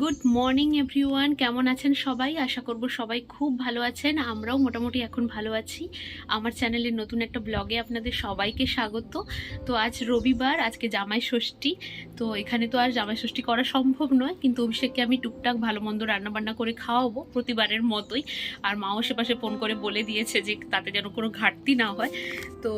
Good morning everyone কেমন আছেন সবাই? আশা করব সবাই খুব ভালো আছেন। আমরাও মোটামুটি এখন ভালো আছি। আমার চ্যানেলের নতুন একটা ব্লগে আপনাদের সবাইকে স্বাগত। তো আজ রবিবার, আজকে জামাই ষষ্ঠী। তো এখানে তো আর জামাই ষষ্ঠী করা সম্ভব নয়, কিন্তু অভিষেককে আমি টুকটাক ভালো মন্দ রান্নাবান্না করে খাওয়াবো প্রতিবারের মতোই। আর মাও পাশে ফোন করে বলে দিয়েছে যে তাতে যেন কোনো ঘাটতি না হয়। তো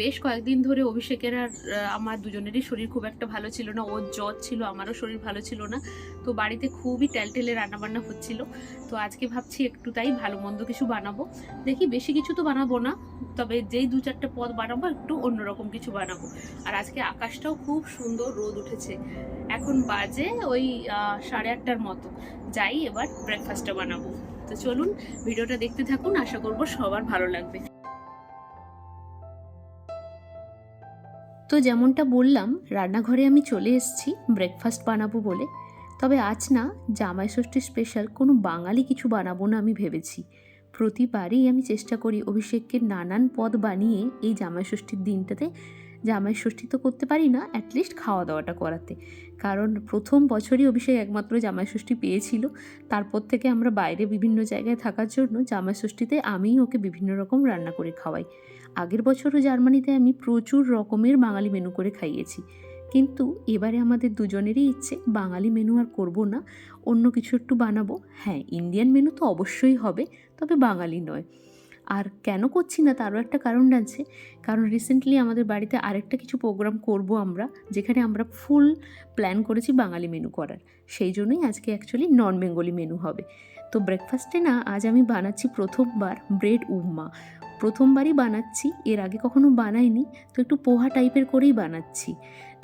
বেশ কয়েকদিন ধরে অভিষেকের আর আমার দুজনেরই শরীর খুব একটা ভালো ছিল না। ওর জ্বর ছিল, আমারও শরীর ভালো ছিল না। তো বাড়িতে খুবই টেলটেলে রান্নাবান্না হচ্ছিল। তো আজকে ভাবছি একটু তাই ভালো মন্দ কিছু বানাবো। দেখি বেশি কিছু তো বানাবো না, তবে যেই দু চারটে পদ বানাবো, একটু অন্যরকম কিছু বানাবো। আর আজকে আকাশটাও খুব সুন্দর রোদ উঠেছে। এখন বাজে ওই সাড়ে আটটার মতো। যাই এবার ব্রেকফাস্টটা বানাবো। তো চলুন ভিডিওটা দেখতে থাকুন, আশা করব সবার ভালো লাগবে। তো যেমনটা বললাম, রান্নাঘরে আমি চলে এসেছি ব্রেকফাস্ট বানাবো বলে। তবে আজ না জামাই ষষ্ঠী স্পেশাল কোনো বাঙালি কিছু বানাবো না আমি ভেবেছি। প্রতিবারই আমি চেষ্টা করি অভিষেককে নানান পদ বানিয়ে এই জামাই ষষ্ঠীর দিনটাতে, জামাই ষষ্ঠী তো করতে পারি না অ্যাটলিস্ট খাওয়া দাওয়াটা করাতে। কারণ প্রথম বছরই অভিষেক একমাত্র জামাই ষষ্ঠী পেয়েছিল, তারপর থেকে আমরা বাইরে বিভিন্ন জায়গায় থাকার জন্য জামাই ষষ্ঠীতে আমিই ওকে বিভিন্ন রকম রান্না করে খাওয়াই। আগের বছরও জার্মানিতে আমি প্রচুর রকমের বাঙালি মেনু করে খাইয়েছি। কিন্তু এবারে আমাদের দুজনেরই ইচ্ছে, বাঙালি মেনু আর করব না, অন্য কিছু একটু বানাবো। হ্যাঁ ইন্ডিয়ান মেনু তো অবশ্যই হবে, তবে বাঙালি নয়। আর কেন করছি না তারও একটা কারণ আছে, কারণ রিসেন্টলি আমাদের বাড়িতে আরেকটা কিছু প্রোগ্রাম করব আমরা, যেখানে আমরা ফুল প্ল্যান করেছি বাঙালি মেনু করার। সেই জন্যই আজকে অ্যাকচুয়ালি নন বেঙ্গলি মেনু হবে। তো ব্রেকফাস্টে না, আজ আমি বানাচ্ছি প্রথমবার ব্রেড উপমা। প্রথমবারই বানাচ্ছি, এর আগে কখনো বানাইনি, তো একটু পোহা টাইপের করেই বানাচ্ছি।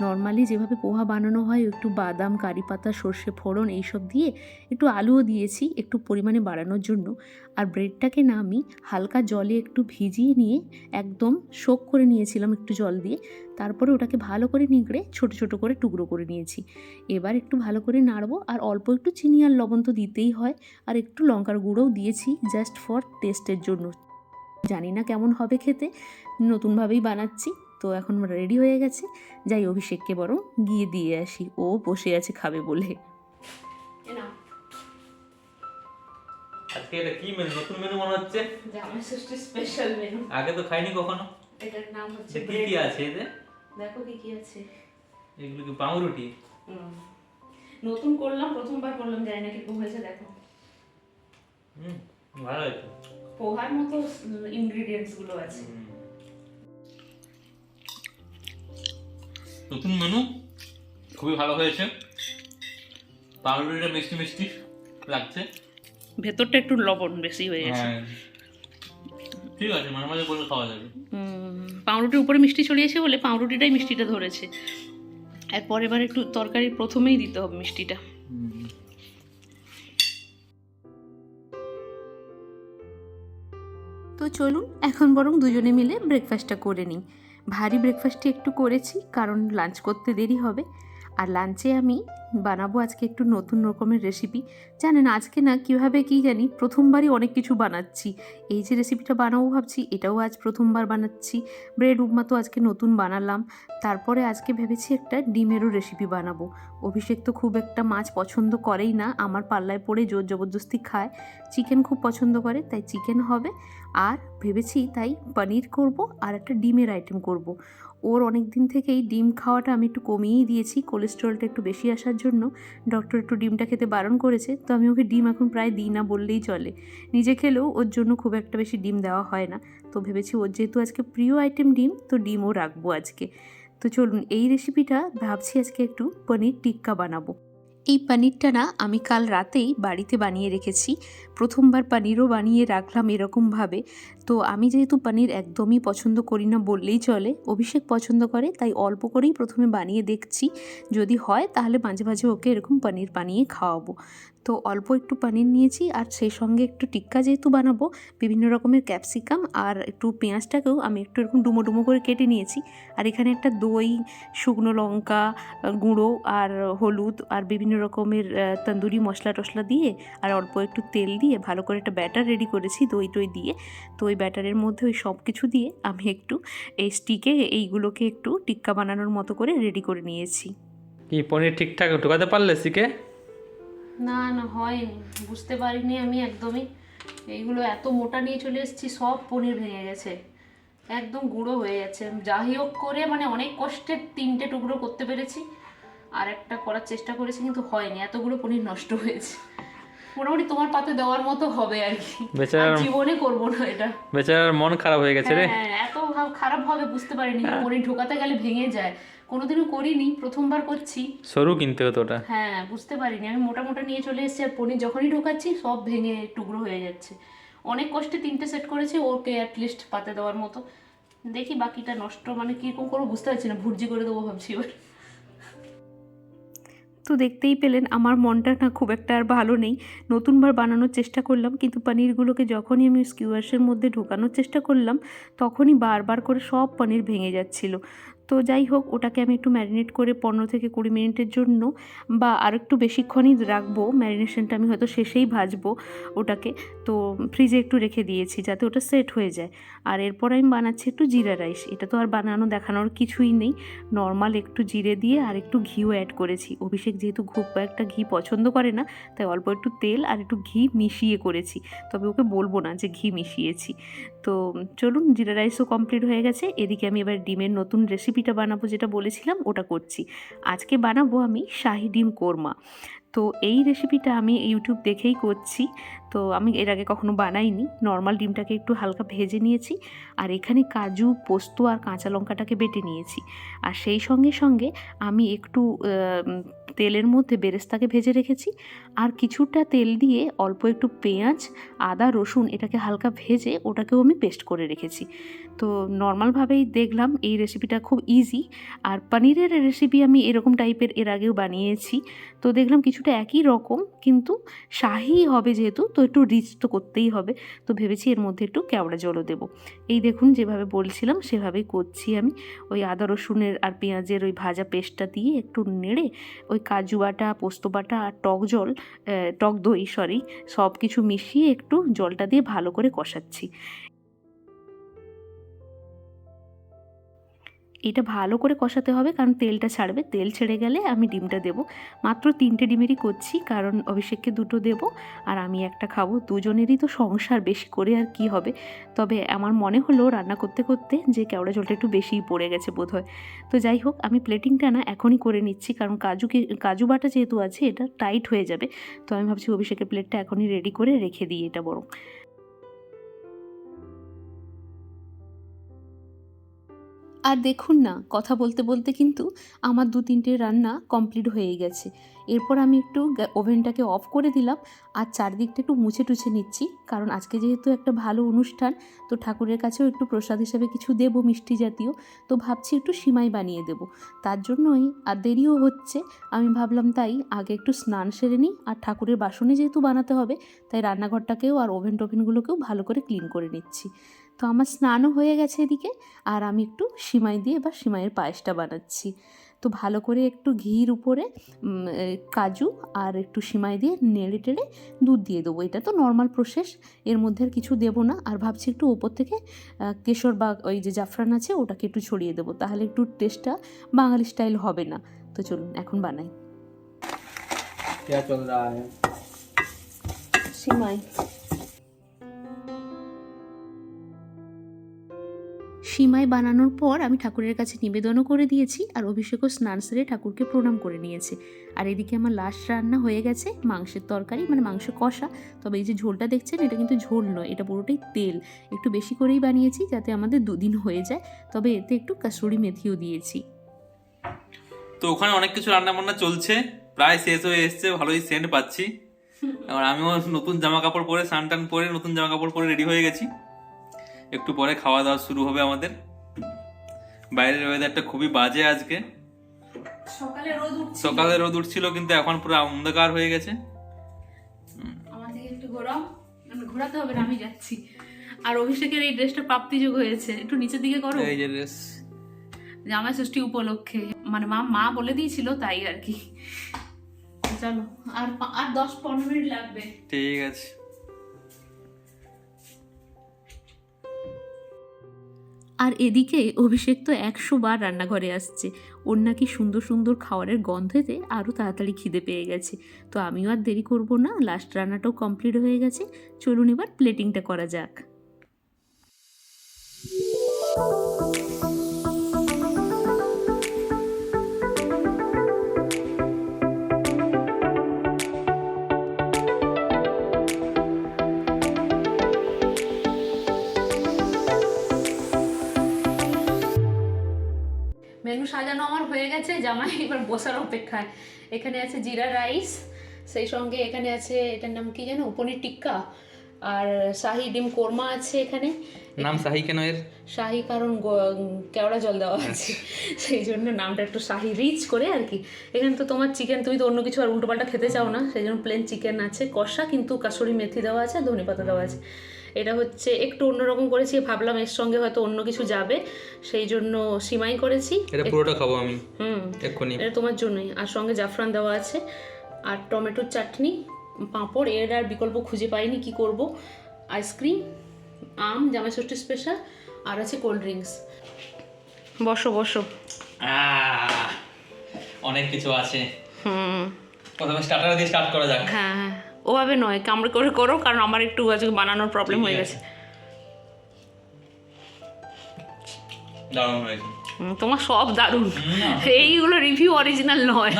নর্মালি যেভাবে পোহা বানানো হয়, একটু বাদাম, কারি পাতা, সর্ষে ফোড়ন এইসব দিয়ে একটু আলুও দিয়েছি একটু পরিমাণে বাড়ানোর জন্য। আর ব্রেডটাকে না আমি হালকা জলে একটু ভিজিয়ে নিয়ে একদম শোক করে নিয়েছিলাম একটু জল দিয়ে, তারপরে ওটাকে ভালো করে নিগড়ে ছোট ছোট করে টুকরো করে নিয়েছি। এবার একটু ভালো করে নাড়বো, আর অল্প একটু চিনি আর লবণ তো দিতেই হয়, আর একটু লঙ্কার গুঁড়োও দিয়েছি জাস্ট ফর টেস্টের জন্য। জানি না কেমন হবে খেতে। নতুনভাবেই বানাচ্ছি তো এখন রেডি হয়ে গেছে। যাই অভিষেককে বরং গিয়ে দিয়ে আসি ও বসে আছে খাবে বলে। আজকে এটা কি মেনু নতুন মেনু মনে হচ্ছে? জামাই ষষ্ঠী স্পেশাল মেনু আগে তো খাইনি কখনো? এটার নাম হচ্ছে কি কি আছে এতে? দেখো কি কি আছে। এগুলো কি পাউরুটি। নতুন করলাম প্রথমবার করলাম জানি না কীরকম হয়েছে দেখো। হুম ভালো হয়েছে। পোহার মতো ইনগ্রিডিয়েন্টসগুলো আছে। নতুন মেনু খুবই ভালো হয়েছে। পাউরুটিটা মিষ্টি মিষ্টি লাগছে। ভেতরটা একটু লবণ বেশি হয়ে গেছে। হ্যাঁ। ঠিক আছে মাঝে মাঝে করে খাওয়া যাবে। পাউরুটির উপরে মিষ্টি ছড়িয়েছে বলে পাউরুটিটাই মিষ্টিটা ধরেছে। এরপর এবার একটু তরকারির প্রথমেই দিতে হবে মিষ্টিটা। চলুন, এখন বরং দুজনে মিলে ব্রেকফাস্টটা করে নিই। ভারী ব্রেকফাস্টটি একটু করেছি, কারণ লাঞ্চ করতে দেরি হবে। আর লাঞ্চে আমি বানাবো আজকে একটু নতুন রকমের রেসিপি জানেন, আজকে না কীভাবে কি জানি প্রথমবারই অনেক কিছু বানাচ্ছি। এই যে রেসিপিটা বানাবো ভাবছি, এটাও আজ প্রথমবার বানাচ্ছি। ব্রেড উপমা তো আজকে নতুন বানালাম। তারপরে আজকে ভেবেছি একটা ডিমেরও রেসিপি বানাবো। অভিষেক তো খুব একটা মাছ পছন্দ করেই না, আমার পাল্লায় পড়ে জোর জবরদস্তি খায়। চিকেন খুব পছন্দ করে, তাই চিকেন হবে। আর ভেবেছি তাই পনির করব আর একটা ডিমের আইটেম করব। ওর অনেক দিন থেকেই ডিম খাওয়াটা আমি একটু কমিয়েই দিয়েছি কোলেস্টেরলটা একটু বেশি আসার জন্য। ডক্টর একটু ডিমটা খেতে বারণ করেছে, তো আমি ওকে ডিম এখন প্রায় দিই না বললেই চলে। নিজে খেলেও ওর জন্য খুব একটা বেশি ডিম দেওয়া হয় না। তো ভেবেছি ওর যেহেতু আজকে প্রিয় আইটেম ডিম, তো ডিমও রাখব আজকে। তো চলুন, এই রেসিপিটা ভাবছি আজকে একটু পনির টিক্কা বানাবো। এই পানিরটা না আমি কাল রাতেই বাড়িতে বানিয়ে রেখেছি। প্রথমবার পানিরও বানিয়ে রাখলাম এরকমভাবে তো আমি যেহেতু পানির একদমই পছন্দ করি না বললেই চলে, অভিষেক পছন্দ করে, তাই অল্প করেই প্রথমে বানিয়ে দেখছি। যদি হয় তাহলে মাঝে মাঝে ওকে এরকম পানির বানিয়ে খাওয়াবো। তো অল্প একটু পানির নিয়েছি আর সেই সঙ্গে একটু টিক্কা যেহেতু বানাবো, বিভিন্ন রকমের ক্যাপসিকাম আর একটু পেঁয়াজটাকেও আমি একটু এরকম ডুমো ডুমো করে কেটে নিয়েছি। আর এখানে একটা দই, শুকনো লঙ্কা গুঁড়ো আর হলুদ আর বিভিন্ন রকমের তন্দুরি মশলা টশলা দিয়ে আর অল্প একটু তেল দিয়ে ভালো করে একটা ব্যাটার রেডি করেছি দই টই দিয়ে। তো ওই ব্যাটারের মধ্যে ওই সব কিছু দিয়ে আমি একটু এই স্টিকে এইগুলোকে একটু টিক্কা বানানোর মতো করে রেডি করে নিয়েছি। কি, পনির ঠিকঠাক ঢোকাতে পারলে শিখে না না হয়নি। বুঝতে পারিনি আমি একদমই। এইগুলো এত মোটা নিয়ে চলে এসেছি সব পনির ভেঙে গেছে। একদম গুঁড়ো হয়ে যাচ্ছে যাই হোক করে মানে অনেক কষ্টে তিনটে টুকরো করতে পেরেছি। আর একটা করার চেষ্টা করেছি কিন্তু হয়নি। এতগুলো পনির নষ্ট হয়েছে। মোটামুটি তোমার পাতে দেওয়ার মতো হবে আর কি। বেচারার জীবনে করব না এটা। বেচারার মন খারাপ হয়ে গেছে রে। হ্যাঁ এত খারাপ ভাবে বুঝতে পারিনি পনির ঢোকাতে গেলে ভেঙে যায়। কোনোদিনও করিনি প্রথমবার করছি। সরু কিনতে হতো ওটা। হ্যাঁ বুঝতে পারিনি। আমি মোটা মোটা নিয়ে চলে এসেছি আর পনির যখনই ঢোকাচ্ছি সব ভেঙে টুকরো হয়ে যাচ্ছে। অনেক কষ্টে তিনটে সেট করেছি ওকে অ্যাটলিস্ট পাতে দেওয়ার মতো। দেখি বাকিটা নষ্ট মানে কীরকম করব বুঝতে পারছি না ভুর্জি করে দেবো ভাবছি এবার। তো দেখতেই পেলেন আমার মনটা না খুব একটা আর ভালো নেই। নতুনবার বানানোর চেষ্টা করলাম কিন্তু পনিরগুলোকে যখনই আমি স্কিউয়ার্সের মধ্যে ঢোকানোর চেষ্টা করলাম তখনই বারবার করে সব পনির ভেঙে যাচ্ছিল। তো যাই হোক, ওটাকে আমি একটু ম্যারিনেট করে পনেরো থেকে কুড়ি মিনিটের জন্য বা আর একটু বেশিক্ষণই রাখব। ম্যারিনেশনটা আমি হয়তো শেষেই ভাজবো ওটাকে। তো ফ্রিজে একটু রেখে দিয়েছি যাতে ওটা সেট হয়ে যায়। আর এরপর আমি বানাচ্ছি একটু জিরা রাইস এটা তো আর বানানো, দেখানোর কিছুই নেই। নর্মাল একটু জিরে দিয়ে আর একটু ঘিও অ্যাড করেছি। অভিষেক যেহেতু খুব একটা ঘি পছন্দ করে না, তাই অল্প একটু তেল আর একটু ঘি মিশিয়ে করেছি। তবে ওকে বলব না যে ঘি মিশিয়েছি। তো চলুন জিরা রাইসও কমপ্লিট হয়ে গেছে। এদিকে আমি এবার ডিমের নতুন রেসিপিটা বানাবো যেটা বলেছিলাম, ওটা করছি। আজকে বানাবো আমি শাহি ডিম কোরমা। তো এই রেসিপিটা আমি ইউটিউব দেখেই করছি। তো আমি এর আগে কখনো বানাইনি। নর্মাল ডিমটাকে একটু হালকা ভেজে নিয়েছি আর এখানে কাজু, পোস্ত আর কাঁচা লঙ্কাটাকে বেটে নিয়েছি। আর সেই সঙ্গে সঙ্গে আমি একটু তেলের মধ্যে বেরেস্তাকে ভেজে রেখেছি। আর কিছুটা তেল দিয়ে অল্প একটু পেঁয়াজ, আদা, রসুন এটাকে হালকা ভেজে ওটাকেও আমি পেস্ট করে রেখেছি। তো নর্মালভাবেই দেখলাম এই রেসিপিটা খুব ইজি আর পনিরের রেসিপি আমি এরকম টাইপের এর আগেও বানিয়েছি। তো দেখলাম কিছুটা একই রকম কিন্তু শাহি হবে যেহেতু তো একটু রিচ তো করতেই হবে। তো ভেবেছি এর মধ্যে একটু কেওড়া জলও দেবো। এই দেখুন যেভাবে বলছিলাম সেভাবেই করছি আমি। ওই আদা, রসুনের আর পেঁয়াজের ওই ভাজা পেস্টটা দিয়ে একটু নেড়ে ওই কাজু বাটা, পোস্ত বাটা আর টক জল টক দই সরি সব কিছু মিশিয়ে একটু জলটা দিয়ে ভালো করে কষাচ্ছি। এটা ভালো করে কষাতে হবে, কারণ তেলটা ছাড়বে। তেল ছেড়ে গেলে আমি ডিমটা দেবো। মাত্র তিনটে ডিমেরই করছি, কারণ অভিষেককে দুটো দেবো আর আমি একটা খাব। দুজনেরই তো সংসার, বেশি করে আর কি হবে? তবে আমার মনে হলো রান্না করতে করতে যে কেওড়া জলটা একটু বেশিই পড়ে গেছে বোধহয়। তো যাই হোক, আমি প্লেটিংটা না এখনই করে নিচ্ছি, কারণ কাজুকে কাজু বাটা যেহেতু আছে, এটা টাইট হয়ে যাবে। তো আমি ভাবছি অভিষেকের প্লেটটা এখনই রেডি করে রেখে দিই এটা বরং। আর দেখুন না, কথা বলতে বলতে কিন্তু আমার দু তিনটে রান্না কমপ্লিট হয়ে গেছে। এরপর আমি একটু ওভেনটাকে অফ করে দিলাম আর চারদিকটা একটু মুছে টুছে নিচ্ছি, কারণ আজকে যেহেতু একটা ভালো অনুষ্ঠান, তো ঠাকুরের কাছেও একটু প্রসাদ হিসাবে কিছু দেবো মিষ্টি জাতীয়, তো ভাবছি একটু সিমাই বানিয়ে দেবো। তার জন্যই আর দেরিও হচ্ছে, আমি ভাবলাম তাই আগে একটু স্নান সেরে নিই, আর ঠাকুরের বাসনে যেহেতু বানাতে হবে, তাই রান্নাঘরটাকেও আর ওভেন টোভেনগুলোকেও ভালো করে ক্লিন করে নিচ্ছি। তো আমার স্নানও হয়ে গেছে এদিকে আর আমি একটু সিমাই দিয়ে বা সিমাইয়ের পায়েসটা বানাচ্ছি। তো ভালো করে একটু ঘির উপরে কাজু আর একটু সিমাই দিয়ে নেড়ে টেড়ে দুধ দিয়ে দেবো। এটা তো নর্মাল প্রসেস এর মধ্যে আর কিছু দেবো না। আর ভাবছি একটু ওপর থেকে কেশর বা ওই যে জাফরান আছে ওটাকে একটু ছড়িয়ে দেবো। তাহলে একটু টেস্টটা বাঙালি স্টাইল হবে না। তো চলুন এখন বানাই। সিমাই। সিমাই বানানোর পর আমি ঠাকুরের কাছে নিবেদনও করে দিয়েছি আর অভিষেকও স্নান সেরে ঠাকুরকে প্রণাম করে নিয়েছে। আর এদিকে আমার লাস্ট রান্না হয়ে গেছে মাংসের তরকারি মানে মাংস কষা। তবে এই যে ঝোলটা দেখছেন এটা কিন্তু ঝোল নয় এটা পুরোটাই তেল। একটু বেশি করেই বানিয়েছি যাতে আমাদের দুদিন হয়ে যায় তবে এতে একটু কাসুরি মেথিও দিয়েছি। তো ওখানে অনেক কিছু রান্না বান্না চলছে প্রায় শেষ হয়ে এসছে ভালোই সেন্ট পাচ্ছি। আর আমিও নতুন জামা কাপড় পরে স্নান টান পরে নতুন জামা কাপড় পরে রেডি হয়ে গেছি। একটু পরে খাওয়া দাওয়া শুরু হবে আমাদের। বাইরের ওয়েদারটা খুবই বাজে আজকে। সকালে রোদ সকালে রোদ উঠছিল কিন্তু এখন পুরো অন্ধকার হয়ে গেছে। আমার থেকে একটু ঘোরাও। মানে ঘোরাতে হবে না আমি যাচ্ছি। আর অভিষেকের এই ড্রেসটা প্রাপ্তিযোগ হয়েছে। একটু নিচের দিকে করো। এই যে dress। জামাই ষষ্ঠী উপলক্ষে। মানে মা মা বলে দিয়েছিল তাই আর কি। চলো আর আর দশ পনেরো মিনিট লাগবে। ঠিক আছে। আর এদিকে অভিষেক তো একশো বার রান্নাঘরে আসছে। ওর নাকি সুন্দর সুন্দর খাওয়ারের গন্ধেতে আরও তাড়াতাড়ি খিদে পেয়ে গেছে। তো আমিও আর দেরি করব না লাস্ট রান্নাটাও কমপ্লিট হয়ে গেছে। চলুন এবার প্লেটিংটা করা যাক। মেনু সাজানো আমার হয়ে গেছে জামাই এবার বসার অপেক্ষায়। এখানে আছে জিরা রাইস সেই সঙ্গে এখানে আছে এটার নাম কি জানো পনির টিক্কা আর শাহি ডিম কোরমা আছে এখানে। নাম শাহি কেন এর? শাহি কারণ কেওড়া জল দেওয়া আছে সেই জন্য নামটা একটু শাহি রিচ করে আর কি। এখানে তো তোমার চিকেন তুমি তো অন্য কিছু আর উল্টোপাল্টা খেতে চাও না সেই জন্য প্লেন চিকেন আছে কষা কিন্তু কাসুরি মেথি দেওয়া আছে ধনে পাতা দেওয়া আছে। এটা হচ্ছে একটু অন্যরকম করেছি ভাবলাম এর সঙ্গে হয়তো অন্য কিছু যাবে সেই জন্য সিমাই করেছি। এটা পুরোটা খাব আমি হুম এক্ষুনি। এটা তোমার জন্যই। আর সঙ্গে জাফরান দেওয়া আছে আর টমেটোর চাটনি পাঁপড় এর আর বিকল্প খুঁজে পাইনি কি করব। আইসক্রিম আম জামাই ষষ্ঠী স্পেশাল আর আছে কোল্ড ড্রিঙ্কস বসো বসো। অনেক কিছু আছে। হুম। প্রথমে স্টার্টার দিয়ে স্টার্ট করা যাক। হ্যাঁ হ্যাঁ। ওভাবে নয় কামড়ে করে করো কারণ আমার একটু আজকে বানানোর প্রবলেম হয়ে গেছে। তোমার সব দারুণ। এইগুলো রিভিউ অরিজিনাল নয়।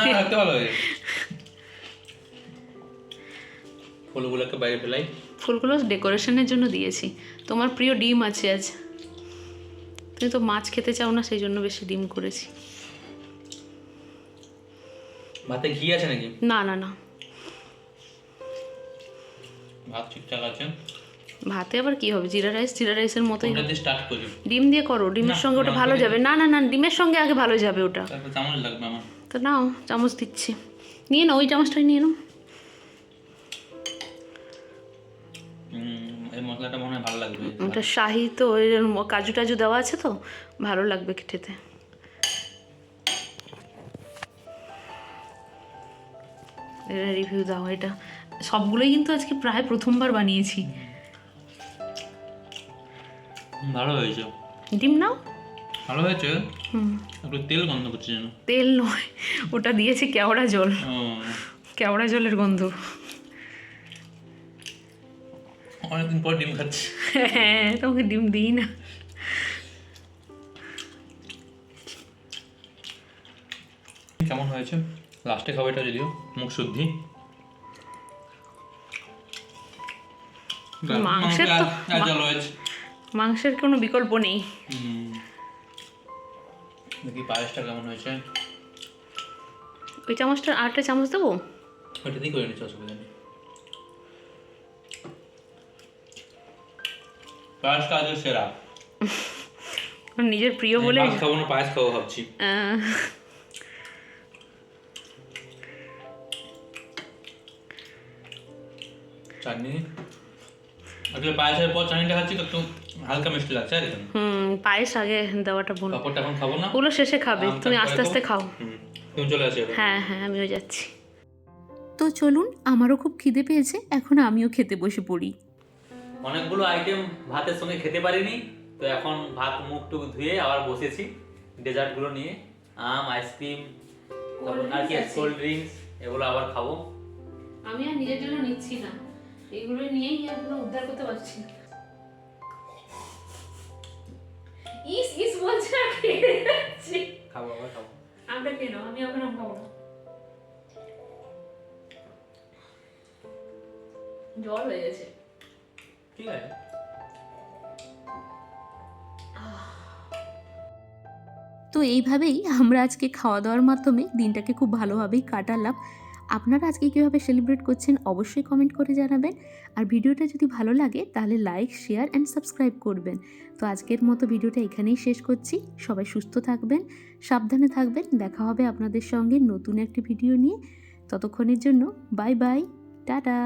ফুলগুলোকে বাইরে ফেলাই। ফুলগুলো ডেকোরেশনের জন্য দিয়েছি। তোমার প্রিয় ডিম আছে আজ। তুমি তো মাছ খেতে চাও না সেই জন্য বেশি ডিম করেছি। ভাতে ঘি আছে নাকি? না না না। ভাত ঠিকঠাক আছে? ভাতে আবার কি হবে? জিরা রাইস জিরা রাইসের মতোই ওটা দিয়ে স্টার্ট করি। ডিম দিয়ে করো ডিমের সঙ্গে ওটা ভালো যাবে। না না না ডিমের সঙ্গে আগে ভালো যাবে ওটা। তারপর চামচ লাগবে আমার। তো নাও চামচ দিচ্ছি। নিয়ে নাও ওই চামচটাই নিয়ে নাও। এই মশলাটা মনে হয় ভালো লাগবে। ওটা শাহি তো ওই কাজু টাজু দেওয়া আছে তো ভালো লাগবে খেতে। এটা রিভিউ দাও এটা। সবগুলোই কিন্তু আজকে প্রায় প্রথমবার বানিয়েছি। ভালো হয়েছে। ডিম নাও। ভালো হয়েছে? হুম। একটু তেল গন্ধ করছে যেন। তেল নয় ওটা দিয়েছে কেওড়া জল। কেওড়া জলের গন্ধ। অনেকদিন পর ডিম খাচ্ছি। হ্যাঁ তোমাকে ডিম দিই না। কেমন হয়েছে? লাস্টে খাব এটা যদিও মুখ শুদ্ধি। মাংসের তো- মাংসের কোনো বিকল্প নেই। দেখি পায়েসটা কেমন হয়েছে। ওই চামচটা আরেকটা চামচ দেবো? ওইটা দিয়ে করে নিচ্ছি অসুবিধা নেই। পায়েসটা আজকে সেরা। নিজের প্রিয় বলে মাছ খাব না পায়েস খাব ভাবছি। চাটনি। আসলে পায়েসের পর চাটনিটা খাচ্ছি তো একটু হালকা মিষ্টি লাগছে আর হুম পায়েস আগে দেওয়াটা ভুল। পাপড়টা এখন খাব না? ওগুলো শেষে খাবে তুমি আস্তে আস্তে খাও। হুম, তুমি চলে আসো হ্যাঁ হ্যাঁ আমিও যাচ্ছি। তো চলুন আমারও খুব খিদে পেয়েছে এখন আমিও খেতে বসে পড়ি। অনেকগুলো আইটেম ভাতের সঙ্গে খেতে পারিনি তো এখন ভাত মুখ টুক ধুয়ে আবার বসেছি ডেজার্টগুলো নিয়ে। আম আইসক্রিম তারপর আর কি কোল্ড ড্রিঙ্কস এগুলো আবার খাব। আমি আর নিজের জন্য নিচ্ছি না। এগুলো নিয়েই এখনও উদ্ধার করতে পারছি ইস ইস বলছে না খেয়ে খাব আবার খাব। আমটা নাও আমি এখন আম খাব না। জল হয়ে গেছে। ঠিক আছে তো এইভাবেই আমরা আজকে খাওয়া দাওয়ার মাধ্যমে দিনটাকে খুব ভালোভাবেই কাটালাম। আপনারা আজকে কীভাবে সেলিব্রেট করছেন অবশ্যই কমেন্ট করে জানাবেন। আর ভিডিওটা যদি ভালো লাগে, তাহলে লাইক শেয়ার অ্যান্ড সাবস্ক্রাইব করবেন। তো আজকের মতো ভিডিওটা এখানেই শেষ করছি। সবাই সুস্থ থাকবেন, সাবধানে থাকবেন। দেখা হবে আপনাদের সঙ্গে নতুন একটি ভিডিও নিয়ে। ততক্ষণের জন্য বাই বাই টাটা।